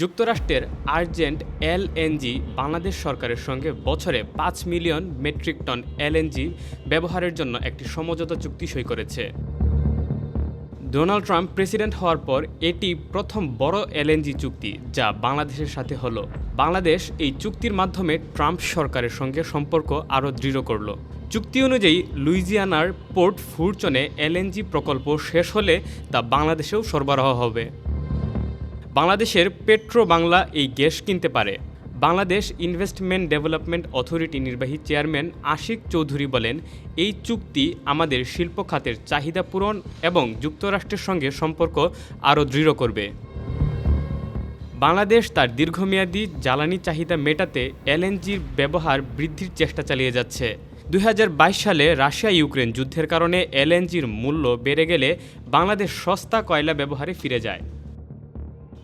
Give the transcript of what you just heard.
যুক্তরাষ্ট্রের urgent LNG Bangladesh সরকারের সঙ্গে বছরে পাঁচ মিলিয়ন মেট্রিক টন এলএনজি ব্যবহারের জন্য একটি সমঝোতা চুক্তি সই করেছে। ডোনাল্ড ট্রাম্প প্রেসিডেন্ট হওয়ার পর এটি প্রথম বড় এলএনজি চুক্তি, যা বাংলাদেশের সাথে হলো। বাংলাদেশ এই চুক্তির মাধ্যমে ট্রাম্প সরকারের সঙ্গে সম্পর্ক আরও দৃঢ় করল। চুক্তি অনুযায়ী লুইজিয়ানার পোর্ট ফুরচনে এলএনজি প্রকল্প শেষ হলে তা বাংলাদেশেও সরবরাহ হবে। বাংলাদেশের পেট্রো বাংলা এই গ্যাস কিনতে পারে। বাংলাদেশ ইনভেস্টমেন্ট ডেভেলপমেন্ট অথরিটি নির্বাহী চেয়ারম্যান আশিক চৌধুরী বলেন, এই চুক্তি আমাদের শিল্প খাতের চাহিদা পূরণ এবং যুক্তরাষ্ট্রের সঙ্গে সম্পর্ক আরও দৃঢ় করবে। বাংলাদেশ তার দীর্ঘমেয়াদী জ্বালানি চাহিদা মেটাতে এলএনজির ব্যবহার বৃদ্ধির চেষ্টা চালিয়ে যাচ্ছে। দু হাজার বাইশ সালে রাশিয়া ইউক্রেন যুদ্ধের কারণে এলএনজির মূল্য বেড়ে গেলে বাংলাদেশ সস্তা কয়লা ব্যবহারে ফিরে যায়।